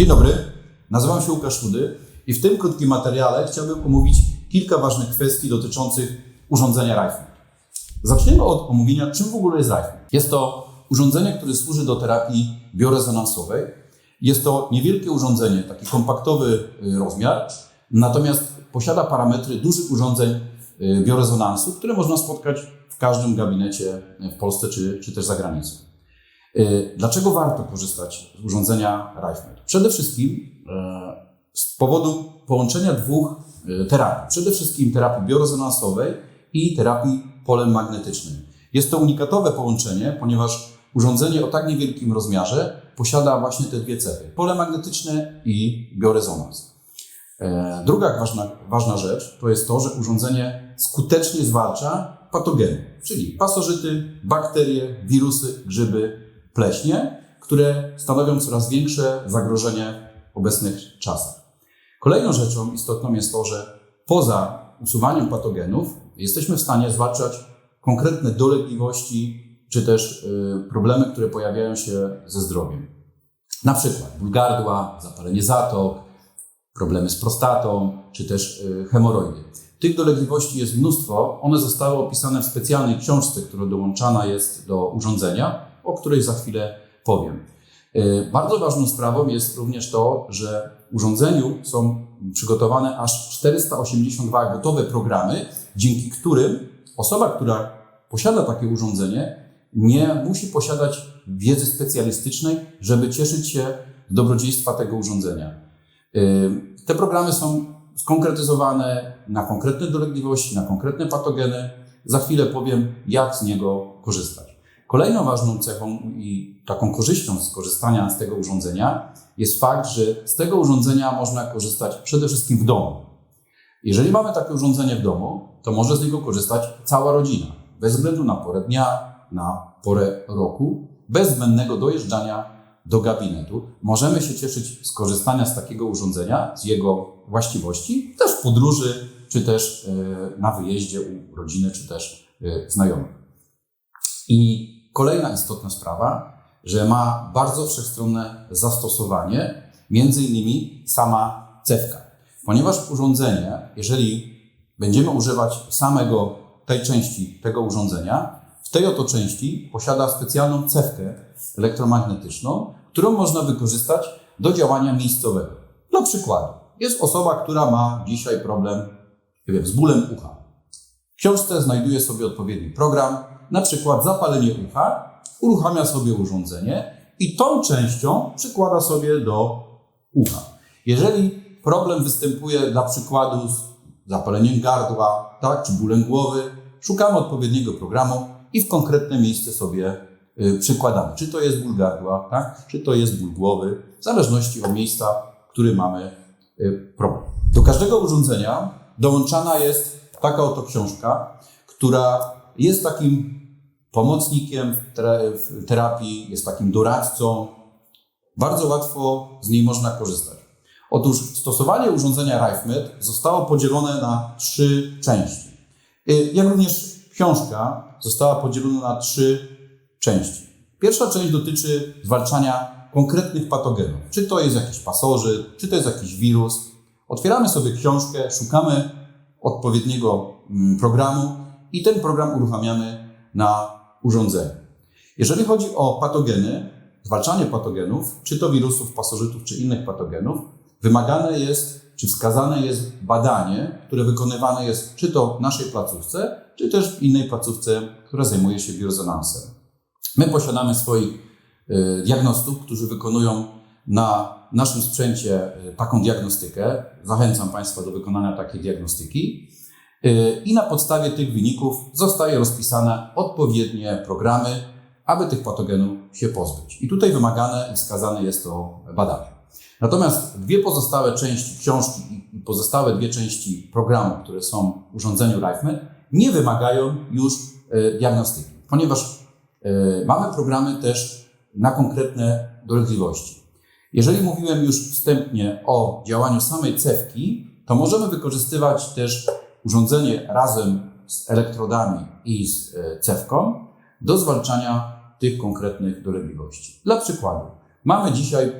Dzień dobry, nazywam się Łukasz Chudy i w tym krótkim materiale chciałbym omówić kilka ważnych kwestii dotyczących urządzenia RIFE. Zaczniemy od omówienia, czym w ogóle jest RIFE. Jest to urządzenie, które służy do terapii biorezonansowej. Jest to niewielkie urządzenie, taki kompaktowy y, rozmiar, natomiast posiada parametry dużych urządzeń y, biorezonansu, które można spotkać w każdym gabinecie w Polsce czy, czy też za granicą. Y, Dlaczego warto korzystać z urządzenia RifeMed? Przede wszystkim y, z powodu połączenia dwóch y, terapii. Przede wszystkim terapii biorezonansowej i terapii polem magnetycznym. Jest to unikatowe połączenie, ponieważ urządzenie o tak niewielkim rozmiarze posiada właśnie te dwie cechy. Pole magnetyczne i biorezonans. E, Druga ważna, ważna rzecz to jest to, że urządzenie skutecznie zwalcza patogeny, czyli pasożyty, bakterie, wirusy, grzyby, pleśnie, które stanowią coraz większe zagrożenie w obecnych czasach. Kolejną rzeczą istotną jest to, że poza usuwaniem patogenów jesteśmy w stanie zwalczać konkretne dolegliwości czy też y, problemy, które pojawiają się ze zdrowiem. Na przykład ból gardła, zapalenie zatok, problemy z prostatą, czy też y, hemoroidy. Tych dolegliwości jest mnóstwo. One zostały opisane w specjalnej książce, która dołączana jest do urządzenia, o której za chwilę powiem. Y, Bardzo ważną sprawą jest również to, że w urządzeniu są przygotowane aż 482 gotowe programy, dzięki którym osoba, która posiada takie urządzenie, nie musi posiadać wiedzy specjalistycznej, żeby cieszyć się z dobrodziejstwa tego urządzenia. Y, Te programy są skonkretyzowane na konkretne dolegliwości, na konkretne patogeny. Za chwilę powiem, jak z niego korzystać. Kolejną ważną cechą i taką korzyścią z korzystania z tego urządzenia jest fakt, że z tego urządzenia można korzystać przede wszystkim w domu. Jeżeli mamy takie urządzenie w domu, to może z niego korzystać cała rodzina, bez względu na porę dnia, na porę roku, bez zbędnego dojeżdżania do gabinetu. Możemy się cieszyć z korzystania z takiego urządzenia, z jego właściwości, też w podróży, czy też e, na wyjeździe u rodziny, czy też e, znajomych. I kolejna istotna sprawa, że ma bardzo wszechstronne zastosowanie, między innymi sama cewka. Ponieważ urządzenie, jeżeli będziemy używać samego tej części tego urządzenia, w tej oto części posiada specjalną cewkę elektromagnetyczną, którą można wykorzystać do działania miejscowego. Dla przykładu, jest osoba, która ma dzisiaj problem nie wiem, z bólem ucha. W książce znajduje sobie odpowiedni program, na przykład zapalenie ucha, uruchamia sobie urządzenie i tą częścią przykłada sobie do ucha. Jeżeli problem występuje dla przykładu z zapaleniem gardła, tak, czy bólem głowy, szukamy odpowiedniego programu i w konkretne miejsce sobie y, przykładamy. Czy to jest ból gardła, tak, czy to jest ból głowy, w zależności od miejsca, w którym mamy y, problem. Do każdego urządzenia dołączana jest taka oto książka, która jest takim pomocnikiem w tera- w terapii, jest takim doradcą. Bardzo łatwo z niej można korzystać. Otóż stosowanie urządzenia RifeMed zostało podzielone na trzy części. Y, Jak również książka została podzielona na trzy części. Pierwsza część dotyczy zwalczania konkretnych patogenów. Czy to jest jakiś pasożyt, czy to jest jakiś wirus. Otwieramy sobie książkę, szukamy odpowiedniego mm, programu i ten program uruchamiamy na urządzeniu. Jeżeli chodzi o patogeny, zwalczanie patogenów, czy to wirusów, pasożytów, czy innych patogenów, wymagane jest, czy wskazane jest badanie, które wykonywane jest czy to w naszej placówce, czy też w innej placówce, która zajmuje się biorezonansem. My posiadamy swoich y, diagnostów, którzy wykonują na naszym sprzęcie y, taką diagnostykę. Zachęcam Państwa do wykonania takiej diagnostyki. Y, I na podstawie tych wyników zostaje rozpisane odpowiednie programy, aby tych patogenów się pozbyć. I tutaj wymagane i wskazane jest to badanie. Natomiast dwie pozostałe części książki i pozostałe dwie części programu, które są w urządzeniu RifeMed, nie wymagają już e, diagnostyki, ponieważ e, mamy programy też na konkretne dolegliwości. Jeżeli mówiłem już wstępnie o działaniu samej cewki, to możemy wykorzystywać też urządzenie razem z elektrodami i z e, cewką do zwalczania tych konkretnych dolegliwości. Dla przykładu, mamy dzisiaj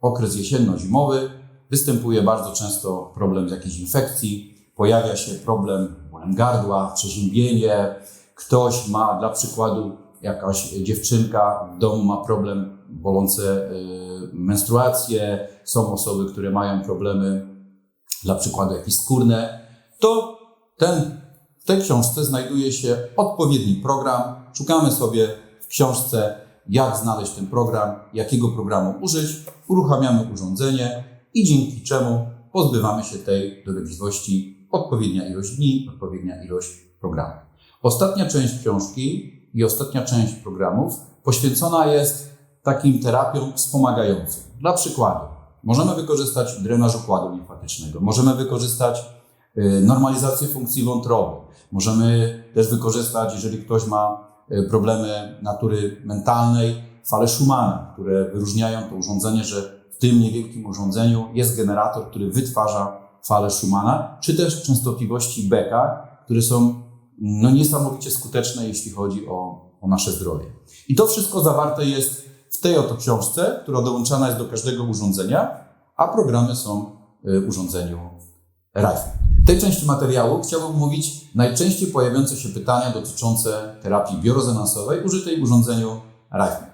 okres jesienno-zimowy, występuje bardzo często problem z jakiejś infekcji, pojawia się problem bólem gardła, przeziębienie, ktoś ma dla przykładu jakaś dziewczynka w domu ma problem bolące y, menstruacje, są osoby, które mają problemy dla przykładu jakieś skórne, to ten, w tej książce znajduje się odpowiedni program. Szukamy sobie w książce, jak znaleźć ten program, jakiego programu użyć, uruchamiamy urządzenie i dzięki czemu pozbywamy się tej dolegliwości odpowiednia ilość dni, odpowiednia ilość programów. Ostatnia część książki i ostatnia część programów poświęcona jest takim terapiom wspomagającym. Dla przykładu, możemy wykorzystać drenaż układu limfatycznego, możemy wykorzystać normalizację funkcji wątroby, możemy też wykorzystać, jeżeli ktoś ma y, problemy natury mentalnej, fale Schumana, które wyróżniają to urządzenie, że w tym niewielkim urządzeniu jest generator, który wytwarza fale Schumana, czy też częstotliwości beka, które są no, niesamowicie skuteczne, jeśli chodzi o, o nasze zdrowie. I to wszystko zawarte jest w tej oto książce, która dołączana jest do każdego urządzenia, a programy są w urządzeniu RIFE. W tej części materiału chciałbym omówić najczęściej pojawiające się pytania dotyczące terapii biorezonansowej użytej w urządzeniu RIFE.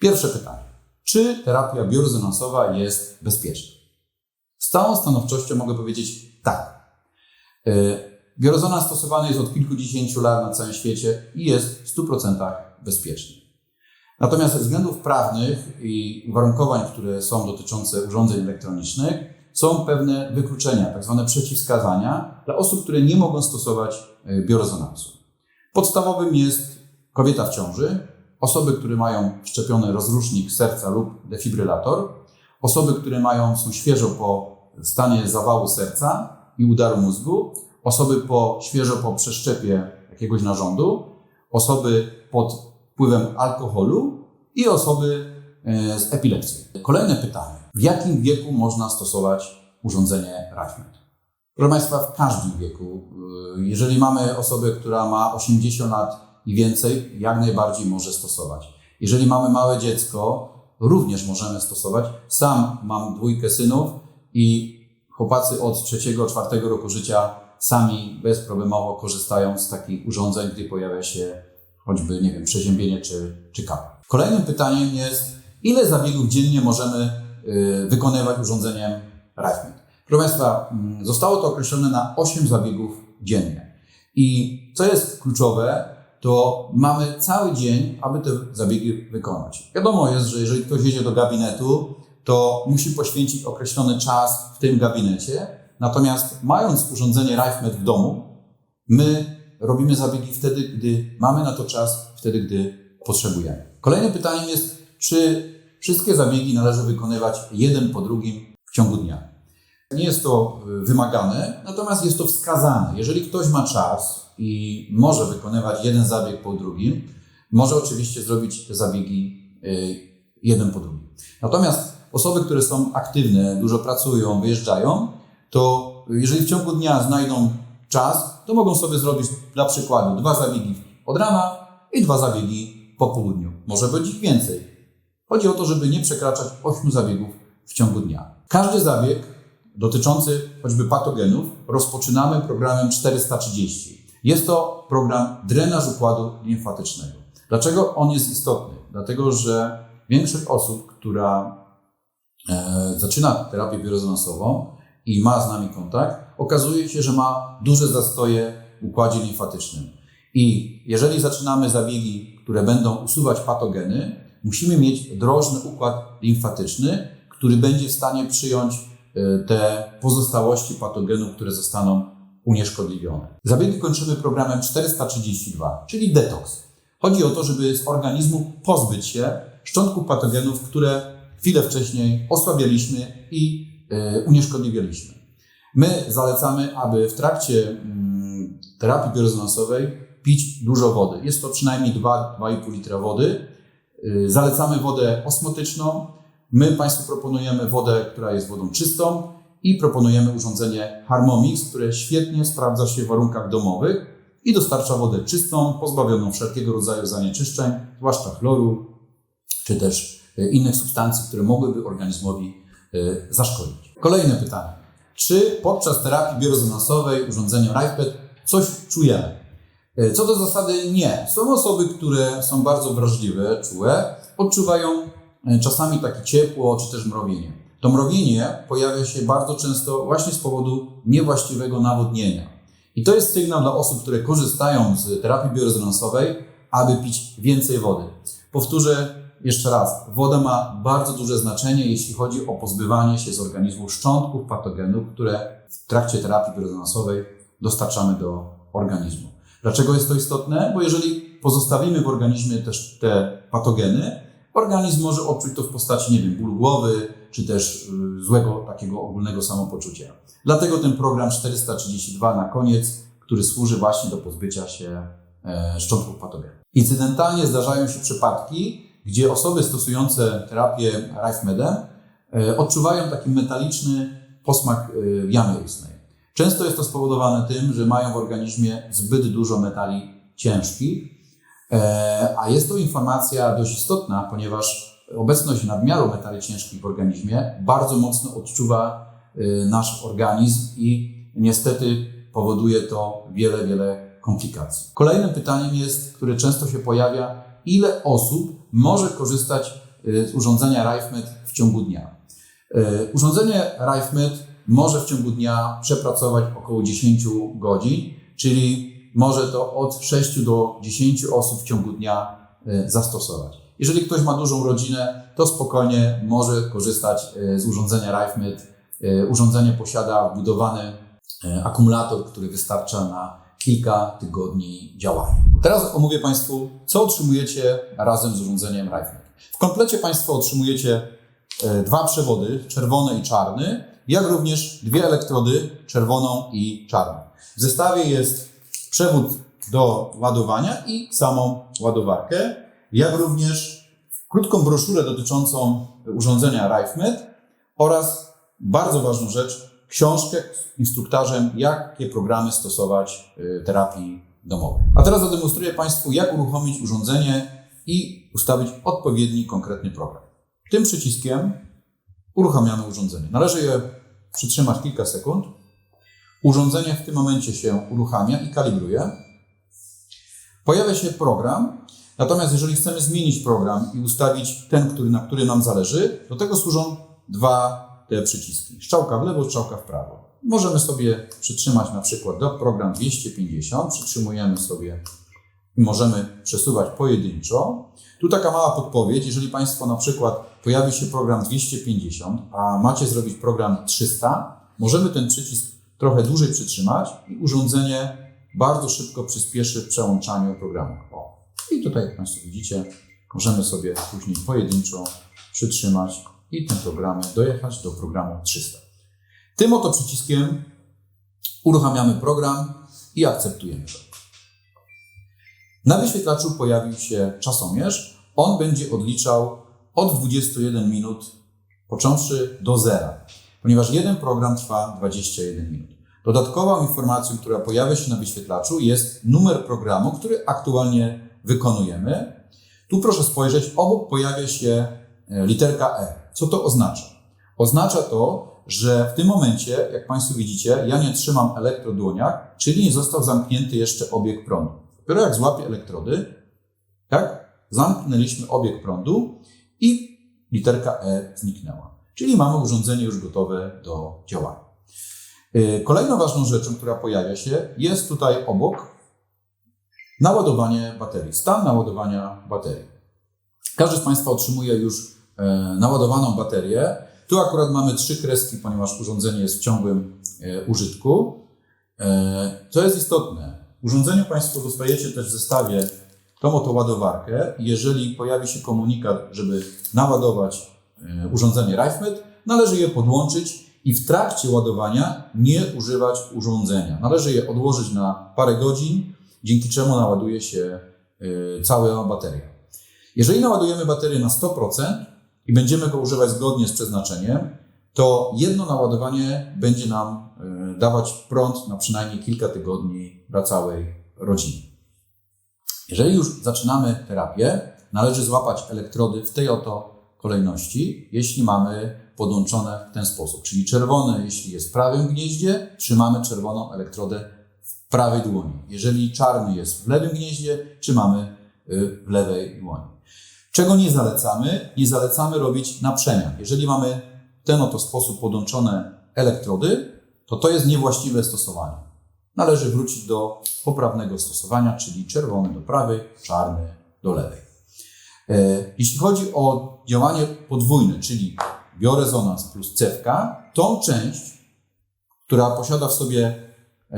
Pierwsze pytanie. Czy terapia biorezonansowa jest bezpieczna? Z całą stanowczością mogę powiedzieć tak. Biorezonans stosowany jest od kilkudziesięciu lat na całym świecie i jest w 100% bezpieczny. Natomiast ze względów prawnych i uwarunkowań, które są dotyczące urządzeń elektronicznych, są pewne wykluczenia, tak zwane przeciwwskazania dla osób, które nie mogą stosować e, biorezonansu. Podstawowym jest kobieta w ciąży, osoby, które mają wszczepiony rozrusznik serca lub defibrylator, osoby, które mają, są świeżo po stanie zawału serca i udaru mózgu, osoby po, świeżo po przeszczepie jakiegoś narządu, osoby pod wpływem alkoholu i osoby e, z epilepsją. Kolejne pytanie. W jakim wieku można stosować urządzenie RAFMED? Proszę Państwa, w każdym wieku. E, jeżeli mamy osobę, która ma 80 lat i więcej, jak najbardziej może stosować. Jeżeli mamy małe dziecko, również możemy stosować. Sam mam dwójkę synów i chłopacy od trzeciego, czwartego roku życia sami bezproblemowo korzystają z takich urządzeń, gdy pojawia się choćby, nie wiem, przeziębienie czy, czy kap. Kolejnym pytaniem jest, ile zabiegów dziennie możemy y, wykonywać urządzeniem RIFMED? Proszę Państwa, mm, zostało to określone na 8 zabiegów dziennie. I co jest kluczowe, to mamy cały dzień, aby te zabiegi wykonać. Wiadomo jest, że jeżeli ktoś jedzie do gabinetu, to musi poświęcić określony czas w tym gabinecie, Natomiast mając urządzenie RifeMed w domu, my robimy zabiegi wtedy, gdy mamy na to czas, wtedy, gdy potrzebujemy. Kolejnym pytaniem jest, czy wszystkie zabiegi należy wykonywać jeden po drugim w ciągu dnia. Nie jest to y, wymagane, natomiast jest to wskazane. Jeżeli ktoś ma czas i może wykonywać jeden zabieg po drugim, może oczywiście zrobić te zabiegi y, jeden po drugim. Natomiast osoby, które są aktywne, dużo pracują, wyjeżdżają, to jeżeli w ciągu dnia znajdą czas, to mogą sobie zrobić dla przykładu dwa zabiegi od rana i dwa zabiegi po południu. Może być ich więcej. Chodzi o to, żeby nie przekraczać 8 zabiegów w ciągu dnia. Każdy zabieg dotyczący choćby patogenów rozpoczynamy programem 430. Jest to program drenaż układu limfatycznego. Dlaczego on jest istotny? Dlatego, że większość osób, która e, zaczyna terapię biorezonansową, i ma z nami kontakt, okazuje się, że ma duże zastoje w układzie limfatycznym. I jeżeli zaczynamy zabiegi, które będą usuwać patogeny, musimy mieć drożny układ limfatyczny, który będzie w stanie przyjąć e, te pozostałości patogenów, które zostaną unieszkodliwione. Zabiegi kończymy programem 432, czyli detoks. Chodzi o to, żeby z organizmu pozbyć się szczątków patogenów, które chwilę wcześniej osłabialiśmy i E, unieszkodliwialiśmy. My zalecamy, aby w trakcie mm, terapii biorezonansowej pić dużo wody. Jest to przynajmniej 2-2,5 litra wody. E, zalecamy wodę osmotyczną. My Państwu proponujemy wodę, która jest wodą czystą i proponujemy urządzenie Harmomix, które świetnie sprawdza się w warunkach domowych i dostarcza wodę czystą, pozbawioną wszelkiego rodzaju zanieczyszczeń, zwłaszcza chloru czy też e, innych substancji, które mogłyby organizmowi e, zaszkodzić. Kolejne pytanie. Czy podczas terapii biorezonansowej urządzeniem RIFEPET coś czujemy? E, Co do zasady nie. Są osoby, które są bardzo wrażliwe, czułe, odczuwają e, czasami takie ciepło czy też mrowienie. To mrowienie pojawia się bardzo często właśnie z powodu niewłaściwego nawodnienia. I to jest sygnał dla osób, które korzystają z terapii biorezonansowej, aby pić więcej wody. Powtórzę jeszcze raz, woda ma bardzo duże znaczenie, jeśli chodzi o pozbywanie się z organizmu szczątków patogenów, które w trakcie terapii biorezonansowej dostarczamy do organizmu. Dlaczego jest to istotne? Bo jeżeli pozostawimy w organizmie też te patogeny, organizm może odczuć to w postaci, nie wiem, bólu głowy, czy też y, złego takiego ogólnego samopoczucia. Dlatego ten program 432 na koniec, który służy właśnie do pozbycia się e, szczątków patogenów. Incydentalnie zdarzają się przypadki, gdzie osoby stosujące terapię Rifemedem e, odczuwają taki metaliczny posmak e, jamy ustnej. Często jest to spowodowane tym, że mają w organizmie zbyt dużo metali ciężkich, e, a jest to informacja dość istotna, ponieważ obecność nadmiaru metali ciężkich w organizmie bardzo mocno odczuwa e, nasz organizm i niestety powoduje to wiele, wiele komplikacji. Kolejnym pytaniem jest, które często się pojawia, ile osób może korzystać e, z urządzenia RifeMed w ciągu dnia? Urządzenie RifeMed może w ciągu dnia przepracować około 10 godzin, czyli może to od 6 do 10 osób w ciągu dnia e, zastosować. Jeżeli ktoś ma dużą rodzinę, to spokojnie może korzystać e, z urządzenia RifeMed. E, Urządzenie posiada wbudowany akumulator, który wystarcza na kilka tygodni działania. Teraz omówię Państwu, co otrzymujecie razem z urządzeniem RifeMed. W komplecie Państwo otrzymujecie dwa przewody, czerwony i czarny, jak również dwie elektrody, czerwoną i czarną. W zestawie jest przewód do ładowania i samą ładowarkę, jak również krótką broszurę dotyczącą urządzenia RifeMed oraz bardzo ważną rzecz, książkę z instruktarzem, jakie programy stosować w terapii domowej. A teraz zademonstruję Państwu, jak uruchomić urządzenie i ustawić odpowiedni, konkretny program. Tym przyciskiem uruchamiamy urządzenie. Należy je przytrzymać kilka sekund. Urządzenie w tym momencie się uruchamia i kalibruje. Pojawia się program, natomiast jeżeli chcemy zmienić program i ustawić ten, który, na który nam zależy, do tego służą dwa te przyciski. Strzałka w lewo, strzałka w prawo. Możemy sobie przytrzymać na przykład do program 250, przytrzymujemy sobie możemy przesuwać pojedynczo. Tu taka mała podpowiedź, jeżeli Państwo na przykład pojawi się program 250, a macie zrobić program 300, możemy ten przycisk trochę dłużej przytrzymać i urządzenie bardzo szybko przyspieszy w przełączaniu programu. O. I tutaj, jak Państwo widzicie, możemy sobie później pojedynczo przytrzymać i tym programem dojechać do programu 300. Tym oto przyciskiem uruchamiamy program i akceptujemy to. Na wyświetlaczu pojawił się czasomierz. On będzie odliczał od 21 minut, począwszy do zera, ponieważ jeden program trwa 21 minut. Dodatkową informacją, która pojawia się na wyświetlaczu, jest numer programu, który aktualnie wykonujemy. Tu proszę spojrzeć, obok pojawia się e, literka E. Co to oznacza? Oznacza to, że w tym momencie, jak Państwo widzicie, ja nie trzymam elektrod w dłoniach, czyli nie został zamknięty jeszcze obieg prądu. Dopiero jak złapię elektrody, tak, zamknęliśmy obieg prądu i literka E zniknęła. Czyli mamy urządzenie już gotowe do działania. Yy, Kolejną ważną rzeczą, która pojawia się, jest tutaj obok naładowanie baterii, stan naładowania baterii. Każdy z Państwa otrzymuje już e, naładowaną baterię. Tu akurat mamy trzy kreski, ponieważ urządzenie jest w ciągłym e, użytku. E, Co jest istotne, urządzeniu Państwo dostajecie też w zestawie tą oto ładowarkę. Jeżeli pojawi się komunikat, żeby naładować e, urządzenie RifeMed, należy je podłączyć i w trakcie ładowania nie używać urządzenia. Należy je odłożyć na parę godzin, dzięki czemu naładuje się e, cała bateria. Jeżeli naładujemy baterię na 100% i będziemy go używać zgodnie z przeznaczeniem, to jedno naładowanie będzie nam e, dawać prąd na przynajmniej kilka tygodni dla całej rodziny. Jeżeli już zaczynamy terapię, należy złapać elektrody w tej oto kolejności, jeśli mamy podłączone w ten sposób. Czyli czerwone, jeśli jest w prawym gnieździe, trzymamy czerwoną elektrodę w prawej dłoni. Jeżeli czarny jest w lewym gnieździe, trzymamy y, w lewej dłoni. Czego nie zalecamy? Nie zalecamy robić na przemian. Jeżeli mamy w ten oto sposób podłączone elektrody, to to jest niewłaściwe stosowanie. Należy wrócić do poprawnego stosowania, czyli czerwony do prawej, czarny do lewej. E, Jeśli chodzi o działanie podwójne, czyli biorezonans plus cewka, tą część, która posiada w sobie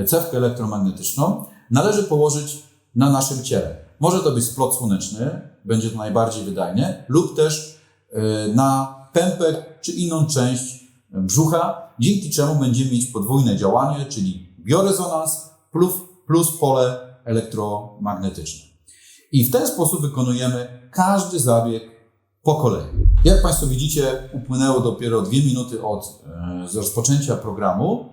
cewkę elektromagnetyczną, należy położyć na naszym ciele. Może to być splot słoneczny, będzie to najbardziej wydajne, lub też e, na pępek czy inną część brzucha, dzięki czemu będziemy mieć podwójne działanie, czyli biorezonans plus, plus pole elektromagnetyczne. I w ten sposób wykonujemy każdy zabieg po kolei. Jak Państwo widzicie, upłynęło dopiero dwie minuty od e, rozpoczęcia programu.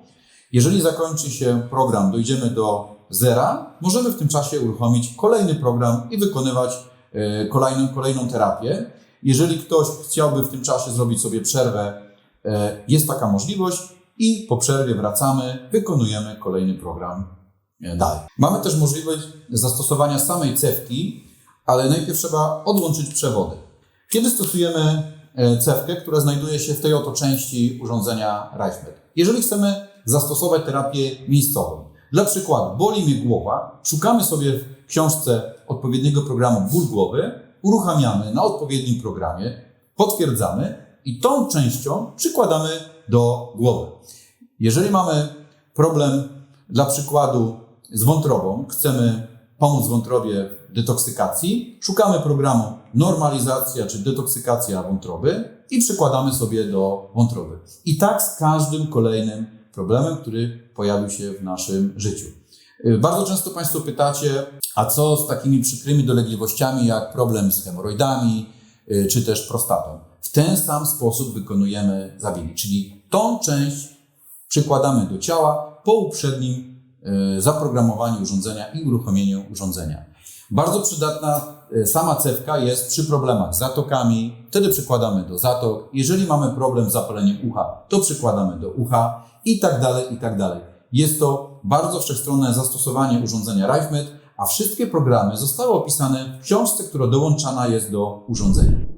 Jeżeli zakończy się program, dojdziemy do zera, możemy w tym czasie uruchomić kolejny program i wykonywać e, kolejną, kolejną terapię. Jeżeli ktoś chciałby w tym czasie zrobić sobie przerwę, jest taka możliwość i po przerwie wracamy, wykonujemy kolejny program e, dalej. Mamy też możliwość zastosowania samej cewki, ale najpierw trzeba odłączyć przewody. Kiedy stosujemy e, cewkę, która znajduje się w tej oto części urządzenia RifeMed? Jeżeli chcemy zastosować terapię miejscową, dla przykładu boli mnie głowa, szukamy sobie w książce odpowiedniego programu ból głowy, uruchamiamy na odpowiednim programie, potwierdzamy i tą częścią przykładamy do głowy. Jeżeli mamy problem dla przykładu z wątrobą, chcemy pomóc wątrobie w detoksykacji, szukamy programu normalizacja czy detoksykacja wątroby i przykładamy sobie do wątroby. I tak z każdym kolejnym problemem, który pojawił się w naszym życiu. Y, Bardzo często Państwo pytacie, a co z takimi przykrymi dolegliwościami jak problem z hemoroidami y, czy też prostatą? Ten sam sposób wykonujemy zabiegi, czyli tą część przykładamy do ciała po uprzednim y, zaprogramowaniu urządzenia i uruchomieniu urządzenia. Bardzo przydatna y, sama cewka jest przy problemach z zatokami, wtedy przykładamy do zatok. Jeżeli mamy problem z zapaleniem ucha, to przykładamy do ucha i tak dalej, i tak dalej. Jest to bardzo wszechstronne zastosowanie urządzenia RifeMed, a wszystkie programy zostały opisane w książce, która dołączana jest do urządzenia.